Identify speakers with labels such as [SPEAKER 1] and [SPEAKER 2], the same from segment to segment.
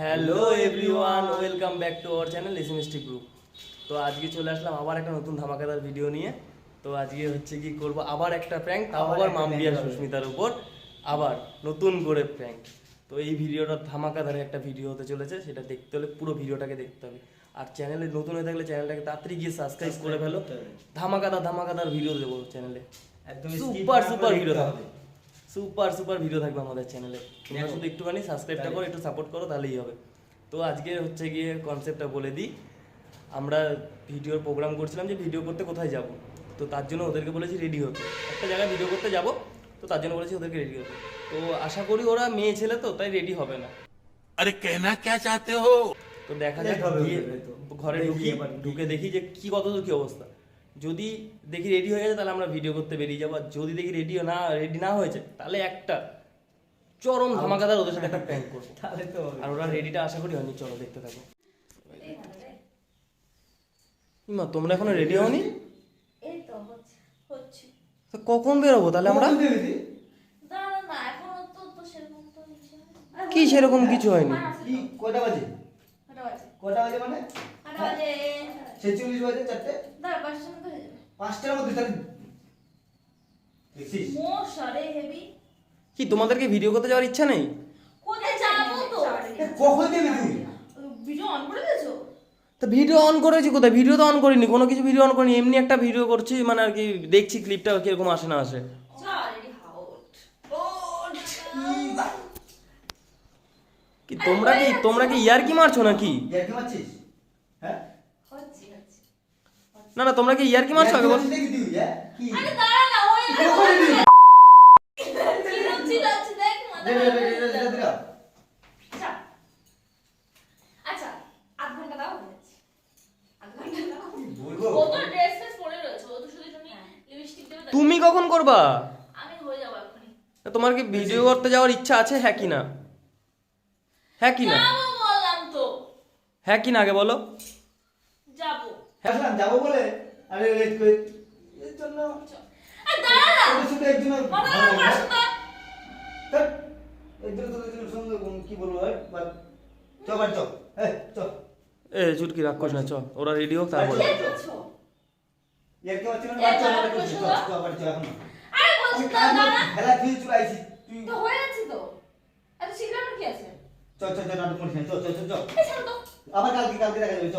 [SPEAKER 1] Hello everyone welcome back to our channel SMST group তো আজকে চলে আসলাম আবার একটা নতুন ধামাকাদার ভিডিও নিয়ে। তো আজকে হচ্ছে কি করব আবার একটা প্র্যাঙ্ক তাও
[SPEAKER 2] আবার
[SPEAKER 1] মাম্বিয়া। সুস্মিতার উপর আবার নতুন করে প্র্যাঙ্ক তো এই ভিডিওটা ধামাকাদারের একটা ভিডিও হতে চলেছে সেটা দেখতে হলে পুরো ভিডিওটাকে দেখতে হবে। আর চ্যানেলে নতুন হয়ে থাকলে চ্যানেলটাকে তাড়াতাড়ি গিয়ে সাবস্ক্রাইব করে ফেলো। ধামাকাদার ধামাকাদার ভিডিও দেবো চ্যানেলে
[SPEAKER 2] একদম
[SPEAKER 1] সুপার সুপার ভিডিও
[SPEAKER 2] হবে।
[SPEAKER 1] সুপার সুপার ভিডিও থাকবে আমাদের চ্যানেলে তোমরা শুধু একটুখানি সাবস্ক্রাইবটা করো একটু সাপোর্ট করো তাহলেই হবে। তো আজকে হচ্ছে গিয়ে কনসেপ্টটা বলে দিই। আমরা ভিডিওর প্রোগ্রাম করছিলাম যে ভিডিও করতে কোথায় যাব? তো তার জন্য ওদেরকে বলেছি রেডি হতে। একটা জায়গায় ভিডিও করতে যাব তো তার জন্য বলেছি ওদেরকে রেডি হতে। তো আশা করি ওরা মেয়ে ছেলে তো তাই রেডি হবে না।
[SPEAKER 3] আরে কেনা কে চাতে হো?
[SPEAKER 1] তো দেখা যাক ঘরে ঢুকি ঢুকে দেখি যে কি কত দুঃখী কি অবস্থা। যদি দেখি রেডি হয়ে গেছে তাহলে আমরা ভিডিও করতে বেরিয়ে যাব। আর যদি দেখি রেডি না রেডি না হয়েছে তাহলে একটা চরম ধামাকাদার ওদের সাথে একটা প্র্যাঙ্ক করব।
[SPEAKER 2] তাহলে তো
[SPEAKER 1] আর ওরা রেডিটা আশা করি হয়নি চলো দেখতে থাকো। মা তোমরা এখনও রেডি হওনি?
[SPEAKER 4] এই তো হচ্ছে হচ্ছে।
[SPEAKER 1] তো কখন বেরোবো তাহলে আমরা?
[SPEAKER 4] হয়।
[SPEAKER 1] কি সেরকম কিছু হয়নি?
[SPEAKER 4] তো।
[SPEAKER 2] কটা বাজে?
[SPEAKER 4] কটা বাজে?
[SPEAKER 2] মানে?
[SPEAKER 4] কটা বাজে?
[SPEAKER 2] ছেচল্লিশ বাজে চারটে
[SPEAKER 4] পাঁচটার মধ্যে
[SPEAKER 2] তাহলে দেখছিস।
[SPEAKER 1] কি তোমাদেরকে ভিডিও করতে যাওয়ার ইচ্ছা নেই
[SPEAKER 4] কোথায় যাব তো?
[SPEAKER 2] কখন দেবে তুই
[SPEAKER 4] ভিডিও অন করে দিয়েছ?
[SPEAKER 1] তা ভিডিও অন করেছি কোথায় ভিডিও তো অন করিনি কোনো কিছু ভিডিও অন করিনি এমনি একটা ভিডিও করছি মানে আর কি দেখছি ক্লিপটা কীরকম আসে না আসে। কি তোমরা কি তোমরা কি ইয়ার কি মারছো নাকি
[SPEAKER 2] ইয়ার কি মারছিস হ্যাঁ।
[SPEAKER 1] না না তোমরা কি ইয়ার কি মারছো আগে বল
[SPEAKER 4] তুমি
[SPEAKER 1] কখন করবা তোমার কি ভিডিও করতে যাওয়ার ইচ্ছা আছে হ্যাঁ কি না হ্যাঁ কি না হ্যাঁ কি না আগে বলো
[SPEAKER 2] হ্যাঁ যাব বলে? আমি লেট করে। এর জন্য
[SPEAKER 1] এ চুটকি রাগ করিস না চ। ওরা রেডি হোক তারপরে।
[SPEAKER 2] খেলা তুই চুলাইছি তুই
[SPEAKER 4] তো হয়ে আছে তো। এত শীঘ্র কি আছে?
[SPEAKER 2] চ চ চ নাটক করছিস চ চ চ আবার কালকে কালকে দেখা যাবে চ।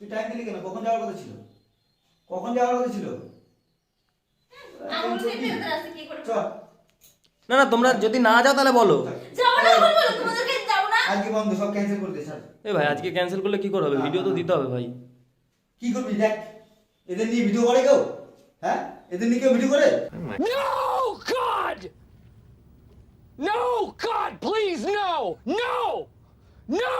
[SPEAKER 2] তুই টাইম দিলি কেন? কখন যাওয়ার কথা ছিল? কখন যাওয়ার কথা ছিল?
[SPEAKER 1] না না তোমরা যদি না যাও তাহলে বলো।
[SPEAKER 4] যাব না বলব তোমাদেরকে যাব না।
[SPEAKER 2] আজকে বন্ধ সব ক্যান্সেল করে দে স্যার
[SPEAKER 1] এ ভাই আজকে ক্যান্সেল করলে কি করে হবে? ভিডিও তো দিতে হবে ভাই।
[SPEAKER 2] কি করবি? দেখ এদের নিয়ে ভিডিও করে কেউ? হ্যাঁ? এদের নিয়ে কেউ ভিডিও করে!
[SPEAKER 5] No, God, please, no! No! No!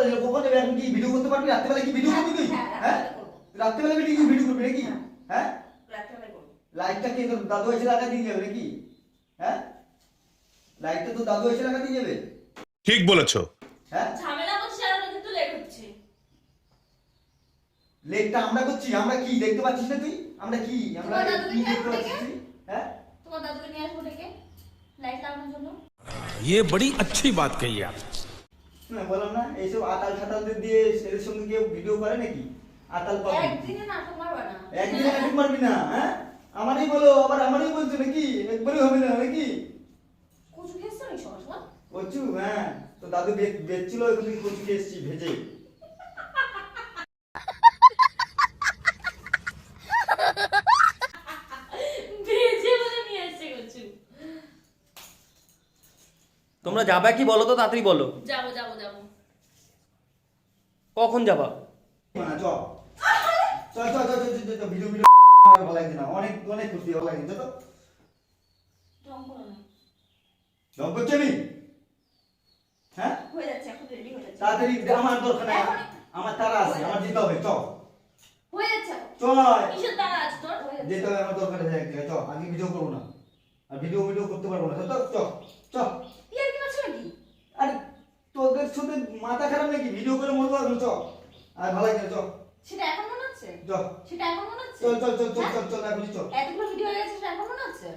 [SPEAKER 5] No!
[SPEAKER 2] কখন যাওয়ার কথা ছিল কখন যাবে এখন কি ভিডিও করতে পারবি রাত্রেবেলা কি ভিডিও করবি তুই
[SPEAKER 4] হ্যাঁ,
[SPEAKER 2] হ্যাঁ
[SPEAKER 4] রাত্রেবেলা করবো।
[SPEAKER 2] রাত্রেবেলা ভিডিও কি ভিডিও করবি নাকি হ্যাঁ
[SPEAKER 4] রাত্রে করবো
[SPEAKER 2] লাইটটা কি তোর দাদু এসে লাগা দিয়ে যাবে নাকি হ্যাঁ লাইটটা তো দাদু এসে লাগা দিয়ে যাবে
[SPEAKER 3] ঠিক বলেছো
[SPEAKER 2] হ্যাঁ
[SPEAKER 4] ঝামেলা করছি আর ওটা কিন্তু লেট হচ্ছে
[SPEAKER 2] লেটটা আমরা করছি আমরা কি দেখতে পাচ্ছিস না তুই আমরা কি আমরা
[SPEAKER 4] তোমার দাদুকে
[SPEAKER 2] কি
[SPEAKER 4] নিয়ে
[SPEAKER 2] দেখতে
[SPEAKER 4] আসবো
[SPEAKER 2] পাচ্ছিস
[SPEAKER 4] ডেকে?
[SPEAKER 2] তুই হ্যাঁ
[SPEAKER 4] তোমার দাদুকে নিয়ে আসবো ডেকে লাইট লাগানোর জন্য
[SPEAKER 3] ये बड़ी अच्छी बात कही आप
[SPEAKER 2] না বললাম না এইসব আতাল ছাতালদের দিয়ে এদের সঙ্গে কেউ ভিডিও করে নাকি? আতাল পাবে
[SPEAKER 4] একদিনে নাটক মারবা না।
[SPEAKER 2] একদিনে নাটক মারবি না হ্যাঁ? আমারই বলো আবার আমারই বলছো নাকি? একবারই হবে না নাকি
[SPEAKER 4] কচু খেয়েছো নাকি সবার
[SPEAKER 2] কচু হ্যাঁ। তো দাদু বেচছিল ওই কচু খেয়েছি ভেজে
[SPEAKER 4] বলে নিয়ে এসছে কচু
[SPEAKER 1] তোমরা যাবে কি বলো তো? তাড়াতাড়ি বলো।
[SPEAKER 4] যাব যাব যাব।
[SPEAKER 1] কখন যাবা?
[SPEAKER 2] না চ। চ চ চ চ, চ, চ, চ, ভিডিও ভিডিও। ভালো লাগছে না অনেক অনেক খুশি ভালো লাগছে তো
[SPEAKER 4] ঢং করো না।
[SPEAKER 2] জব করছি আমি তাড়াতাড়ি দে, আমার দরকার নাই।
[SPEAKER 4] এখনই-
[SPEAKER 2] আমার তারা আছে আমার যেতে হবে। চল
[SPEAKER 4] হয়ে যাচ্ছে
[SPEAKER 2] চ
[SPEAKER 4] কিসের তারা আছে তোর? হয়ে যাচ্ছে
[SPEAKER 2] যেতে হবে আমার দরকার আছে এক জায়গায় চ আগে ভিডিও করব না। আর ভিডিও ভিডিও করতে পারব না। চ চ চ
[SPEAKER 4] ইয়ার কি মাছ নাকি
[SPEAKER 2] আরে তোদের সাথে মাথা খারাপ নাকি ভিডিও করে মরবো এখন চ আর ভালো লাগে না, চ
[SPEAKER 4] সেটা এখন মনে হচ্ছে
[SPEAKER 2] চ
[SPEAKER 4] সেটা এখন মনে হচ্ছে
[SPEAKER 2] চল চল চল চল
[SPEAKER 4] হ্যাঁ?
[SPEAKER 2] চল চল এখনই চল
[SPEAKER 4] এতগুলো ভিডিও হয়ে গেছে সেটা এখন মনে হচ্ছে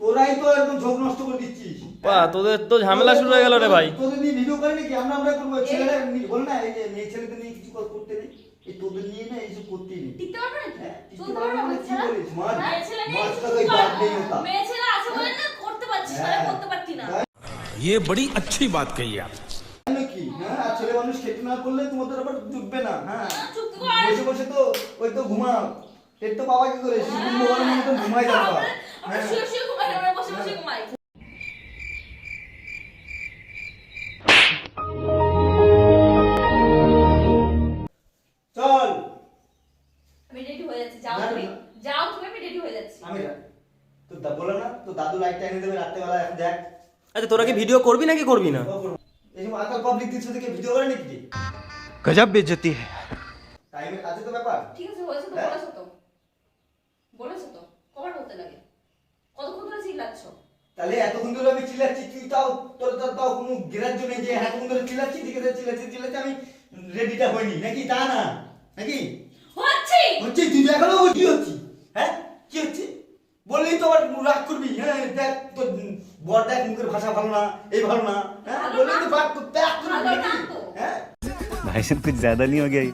[SPEAKER 2] তোরাই তো একদম ঝোঁক নষ্ট করে দিচ্ছিস
[SPEAKER 1] বা তোদের তো ঝামেলা শুরু হয়ে গেল রে ভাই
[SPEAKER 2] তোদের নিয়ে ভিডিও করে নাকি আমরা আমরা করবো ছেলেরা নি- বল না এই যে মেয়ে ছেলেদের নিয়ে কিছু কর- করতে নেই এই তোদের নিয়ে না এইসব করতেই নেই
[SPEAKER 4] টিকতে পারবে নাকি
[SPEAKER 2] হ্যাঁ, টিকতে
[SPEAKER 4] চলতে
[SPEAKER 2] পারবে
[SPEAKER 4] পারবে
[SPEAKER 2] না,
[SPEAKER 4] না
[SPEAKER 2] কি বলিস? মাছ-
[SPEAKER 4] মেয়ে ছেলে নিয়ে
[SPEAKER 2] মাছ
[SPEAKER 4] কিছু
[SPEAKER 2] তো ওই
[SPEAKER 4] কর-
[SPEAKER 2] বাদ নেই ওটা।
[SPEAKER 4] মেয়ে ছেলে আছে বলে না করতে পারছিস
[SPEAKER 2] হ্যাঁ।
[SPEAKER 4] তাহলে করতে পারতি না
[SPEAKER 3] ये बड़ी अच्छी बात कही आप
[SPEAKER 2] না করলে তোমাদের আবার জুটবে না হ্যাঁ। বসে বসে তো ওই তো ঘুমাও। এর তো বাবা কি করে? শিবুর মোবাইলের মতো ঘুমাই যাবা
[SPEAKER 4] আমরা-
[SPEAKER 2] হ্যাঁ।
[SPEAKER 4] শুয়ে শুয়ে ঘুমাই আমরা বসে বসে ঘুমাই।
[SPEAKER 2] চল।
[SPEAKER 4] আমি রেডি হয়ে যাচ্ছি যাও
[SPEAKER 2] না, না,
[SPEAKER 4] তুমি। যাও তুমি আমি রেডি হয়ে যাচ্ছি।
[SPEAKER 2] আমি তো বললাম না তো দাদু লাইটটা এনে দেবে রাত্রেবেলা এখন দেখ।
[SPEAKER 1] আচ্ছা তোরা কি ভিডিও করবি নাকি করবি না?
[SPEAKER 2] এই যে
[SPEAKER 6] আজকাল
[SPEAKER 2] পাবলিক দিচ্ছে তো ব্যাপার
[SPEAKER 4] ঠিক আছে হয়েছে বলেছ তো বলেছ তো কবার বলতে লাগে কতক্ষণ ধরে
[SPEAKER 2] তাহলে এতক্ষণ আমি চিল্লাচ্ছি তুই তাও তোর তোর তাও কোনো গ্রাহ্য যে এতক্ষণ ধরে চিল্লাচ্ছি ঠিক আছে চিল্লাচ্ছি চিল্লাচ্ছি আমি রেডিটা হইনি। নাকি তা না? নাকি?
[SPEAKER 4] হচ্ছে!
[SPEAKER 2] হচ্ছে হচ্ছে হ্যাঁ? কি হচ্ছে? বললেই তো আবার রাগ করবি। হ্যাঁ দেখ তোর বর দেখ মুখের ভাষা ভালো না এই ভালো না হ্যাঁ
[SPEAKER 4] ভালো
[SPEAKER 2] বললেই তো
[SPEAKER 4] না।
[SPEAKER 2] রাগ করতে রাগ করবি
[SPEAKER 4] ভালো না
[SPEAKER 2] নাকি?
[SPEAKER 4] তো।
[SPEAKER 2] হ্যাঁ
[SPEAKER 6] भाई साहब कुछ ज्यादा नहीं हो गया ये?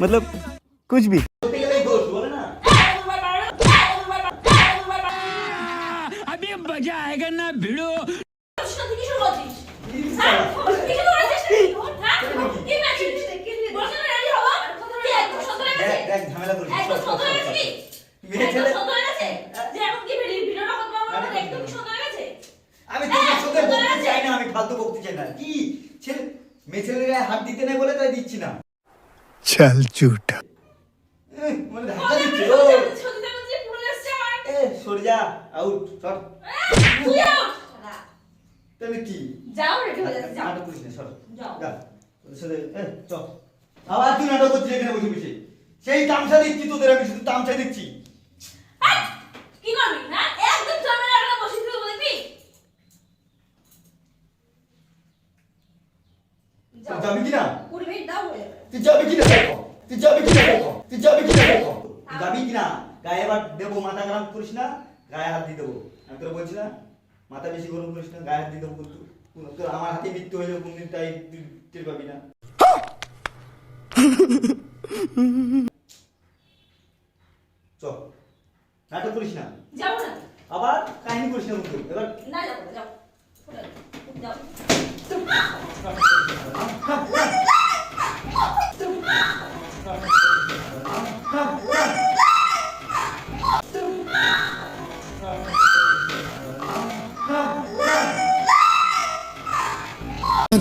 [SPEAKER 6] मतलब कुछ भी
[SPEAKER 2] করতে গেলেই দোষ বলে না
[SPEAKER 5] अभी मजा आएगा ना भिड़ो
[SPEAKER 4] কি শুরু করছিস হ্যাঁ
[SPEAKER 2] ফালতু বকতে চাই না। কি? ছেলে মেয়ে গায়ে হাত দিতে নেই বলে তাই দিচ্ছি না।
[SPEAKER 6] চাল
[SPEAKER 2] চুটা মানে সেই তামসা দিচ্ছি তোদের আমি শুধু তামসা দিচ্ছি।
[SPEAKER 4] তুই
[SPEAKER 2] যাবি কিনা তুই যাবি তুই যাবি কিনা দেখো গায়ে এবার দেবো মাথা গরম করিস না গায়ে হাত দিয়ে দেবো আমি তোর বলছি না মাথা বেশি গরম করিস না গায়ে হাত দিয়ে দেবো তোর আমার হাতে মৃত্যু হয়ে যাবে কোনদিন তাই তুই টের পাবি না চ নাটক করিস না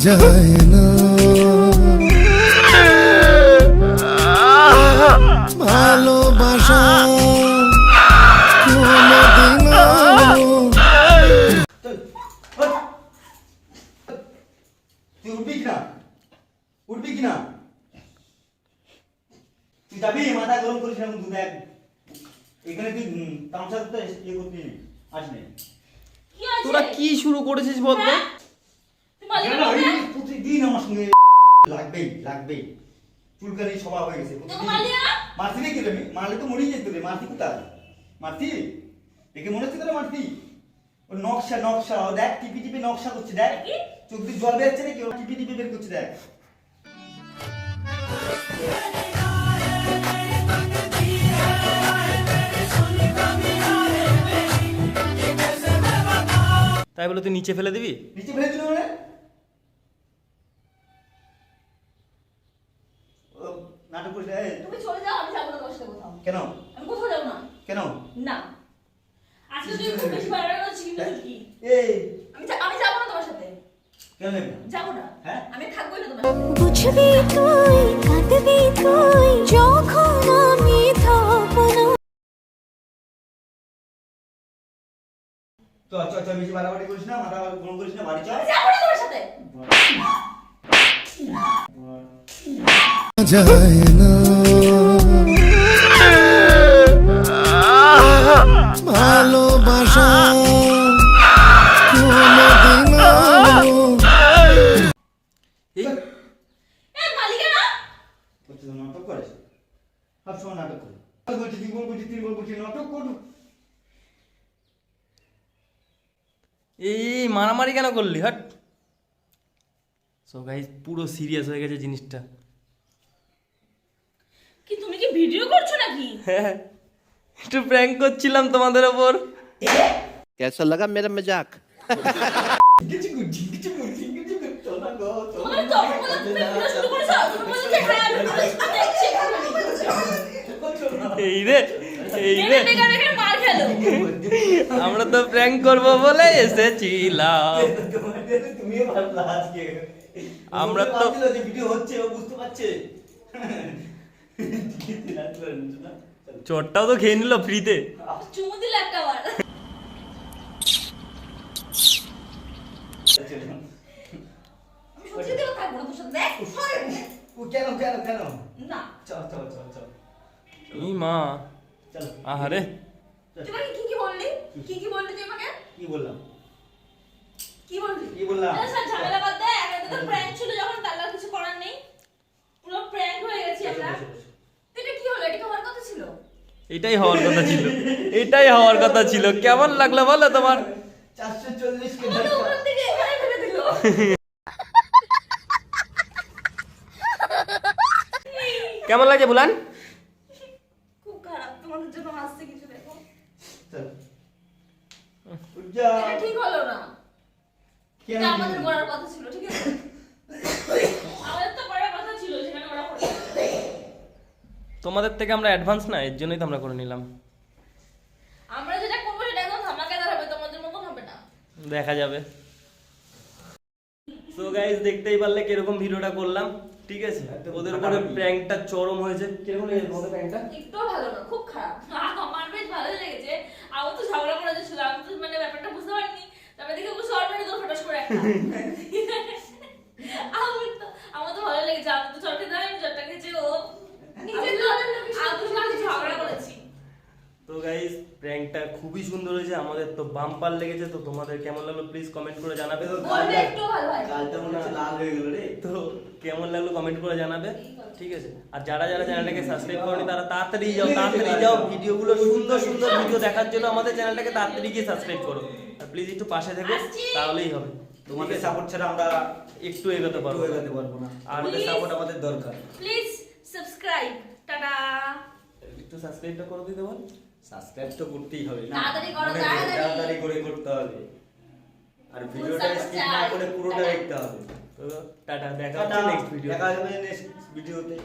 [SPEAKER 7] যায় না। ভালোবাসা কোনদিনও
[SPEAKER 2] তুই উঠবি কিনা? উঠবি কিনা? তুই যাবি? মাথা গরম করিস না কিন্তু দেখ এখানে তুই তামসা করতে ইয়ে করতে নেই আস নেই
[SPEAKER 4] কি হয়েছে
[SPEAKER 1] তোরা কি শুরু করেছিস বলতো
[SPEAKER 4] হ্যাঁ? তুই মাঝে
[SPEAKER 2] কেন
[SPEAKER 4] মাঝে
[SPEAKER 2] এই প্রতিদিন আমার সঙ্গে লাগবেই লাগবেই। চুলকানি স্বভাব হয়ে গেছে
[SPEAKER 4] তোকে মারলি না?
[SPEAKER 2] মারতি নাকি আমি? মারলে তো মরেই যেত রে মারতি কোথায়? মারতি দেখে মনে হচ্ছে তোরা মারতি ও নকশা নকশা ও দেখ টিপি টিপি নকশা করছে দেখ। চোখ দিয়ে জল বেরোচ্ছে নাকি? ও টিপি টিপি বের করছে দেখ।
[SPEAKER 1] তাই বলে তুই নিচে ফেলে দিবি?
[SPEAKER 2] নিচে ফেলে দিল মানে ও, নাটক করছে এই,
[SPEAKER 4] তুমি চলে যাও আমি যাব না তোমার সাথে কোথাও
[SPEAKER 2] কেন
[SPEAKER 4] আমি কোথাও যাব না
[SPEAKER 2] কেন
[SPEAKER 4] না আজকে তুই খুব বেশি বাড়ানো হচ্ছে কিন্তু কি
[SPEAKER 2] এই।
[SPEAKER 4] আমি আমি যাব না তোমার সাথে।
[SPEAKER 2] কেন?
[SPEAKER 4] যাব না?
[SPEAKER 2] হ্যাঁ?
[SPEAKER 4] আমি থাকবোই না তোমার সাথে।
[SPEAKER 8] বুঝবি তুই কাঁদবি তুই যখন আমি থাকব। না
[SPEAKER 2] চ চ চ বেশি বাড়াবাড়ি করিস না মাথা গরম করিস না বাড়ি চ
[SPEAKER 4] আমি যাব না তোমার সাথে।
[SPEAKER 7] যায় না।
[SPEAKER 1] মারামারি কেন করলি হট সো গাইস পুরো সিরিয়াস হয়ে গেছে জিনিসটা
[SPEAKER 4] কি তুমি কি ভিডিও করছো নাকি
[SPEAKER 1] হ্যাঁ একটু প্র্যাঙ্ক করছিলাম তোমাদের ওপর
[SPEAKER 3] कैसा लगा मेरा मजाक
[SPEAKER 2] কিছু করছি কিছু করছি কিছু করছি চল না গো চল
[SPEAKER 4] তোমার তো অপমান তুমি ভিডিও শুরু করেছো তুমি বলছো যে হ্যাঁ আমি করেছি দেখছি
[SPEAKER 1] এই রে এই রে আমরা তো প্র্যাঙ্ক করব বলে এসেছিলাম।
[SPEAKER 2] তুমিও ভাবলা আজকে
[SPEAKER 1] আমরা তো-
[SPEAKER 2] ভিডিও হচ্ছে ও বুঝতে পারছে
[SPEAKER 1] চটটাও তো খেয়ে নিল ফ্রিতে
[SPEAKER 4] চুমু দিলে একটা বার
[SPEAKER 1] মা আহারে।
[SPEAKER 4] তুই কি কি বললি? কি কি বললি তুই আমাকে?
[SPEAKER 2] কি বললাম?
[SPEAKER 4] কি বললি?
[SPEAKER 2] কি বললাম?
[SPEAKER 4] স্যার ঝামেলা বাদ দে একটা তো প্র্যাঙ্ক ছিল যখন তার কিছু করার নেই। পুরো প্র্যাঙ্ক হয়ে গেছি আমরা। এটা কি হলো? এটা কি কথা ছিল?
[SPEAKER 1] এটাই হওয়ার কথা ছিল। এটাই হওয়ার কথা ছিল। কেমন লাগল বলো তোমার?
[SPEAKER 2] চারশো চল্লিশ কে
[SPEAKER 4] আমাদের থেকে এখানে ফেলে দিল
[SPEAKER 1] কেমন লাগছে বুলান
[SPEAKER 4] খুব খারাপ তোমাদের জন্য হাসছে কিছু দেখো
[SPEAKER 2] চল যা।
[SPEAKER 4] ঠিক হলো না।
[SPEAKER 2] কেন
[SPEAKER 4] আমাদের করার কথা ছিল ঠিক আছে? আমাদের তো করার কথা ছিল সেখানে ওরা করে
[SPEAKER 1] তোমাদের থেকে আমরা অ্যাডভান্স না এর জন্যই তো আমরা করে নিলাম।
[SPEAKER 4] আমরা যেটা করব সেটা একদম ধামাকাদার হবে তোমাদের মতন হবে না।
[SPEAKER 1] দেখা যাবে। সো গাইস দেখতেই পারলে কীরকম ভিডিওটা করলাম ঠিক আছে? ওদের উপরে প্র্যাঙ্কটা চরম হয়েছে। কীরকম লেগেছে তোমাদের প্র্যাঙ্কটা
[SPEAKER 4] একটুও ভালো না খুব খারাপ আমার বেশ ভালোই লেগেছে আমার তো ঝগড়া করা ছিল আমি তো মানে ব্যাপারটা বুঝতে পারিনি তারপরে দেখে বুঝতে পারবেন তো ফটাস করে একটা আমার তো আমার তো ভালো লেগেছে আমি তো চটকে দেয় আমি চটটা খেয়েছি ও নিজের আমি তো আমি ঝগড়া করেছি
[SPEAKER 1] তো গাইস প্র্যাঙ্কটা খুবই সুন্দর হয়েছে আমাদের তো বাম্পার লেগেছে তো তোমাদের কেমন লাগল প্লিজ কমেন্ট করে জানাবে। তো
[SPEAKER 4] হয়।
[SPEAKER 2] মনে হয়ে
[SPEAKER 1] তো কেমন লাগল কমেন্ট করে জানাবে। ঠিক আছে? আর যারা যারা চ্যানেলটাকে সাবস্ক্রাইব করেনি তারা তাড়াতাড়ি যাও তাড়াতাড়ি যাও। ভিডিওগুলো সুন্দর সুন্দর ভিডিও দেখার জন্য আমাদের চ্যানেলটাকে তাড়াতাড়ি গিয়ে সাবস্ক্রাইব করো। আর প্লিজ একটু পাশে থেকো তাহলেই হবে।
[SPEAKER 2] তোমাদের সাপোর্ট ছাড়া আমরা
[SPEAKER 1] একটু এগোতে পারব
[SPEAKER 2] এগোতে পারব না।
[SPEAKER 1] আর
[SPEAKER 2] আমাদের সাপোর্ট আমাদের দরকার।
[SPEAKER 4] Please subscribe tata.
[SPEAKER 1] একটু সাবস্ক্রাইবটা করে দিতে বল।
[SPEAKER 2] সাবস্ক্রাইব তো করতেই হবে না।
[SPEAKER 4] তাড়াতাড়ি করো, তাড়াতাড়ি।
[SPEAKER 2] তাড়াতাড়ি করে করতে হবে। আর ভিডিওটা স্কিপ না করে পুরোটা দেখতে হবে।
[SPEAKER 1] তো টাটা দেখা হচ্ছে নেক্সট ভিডিও
[SPEAKER 2] দেখা যাবে নেক্সট ভিডিওতে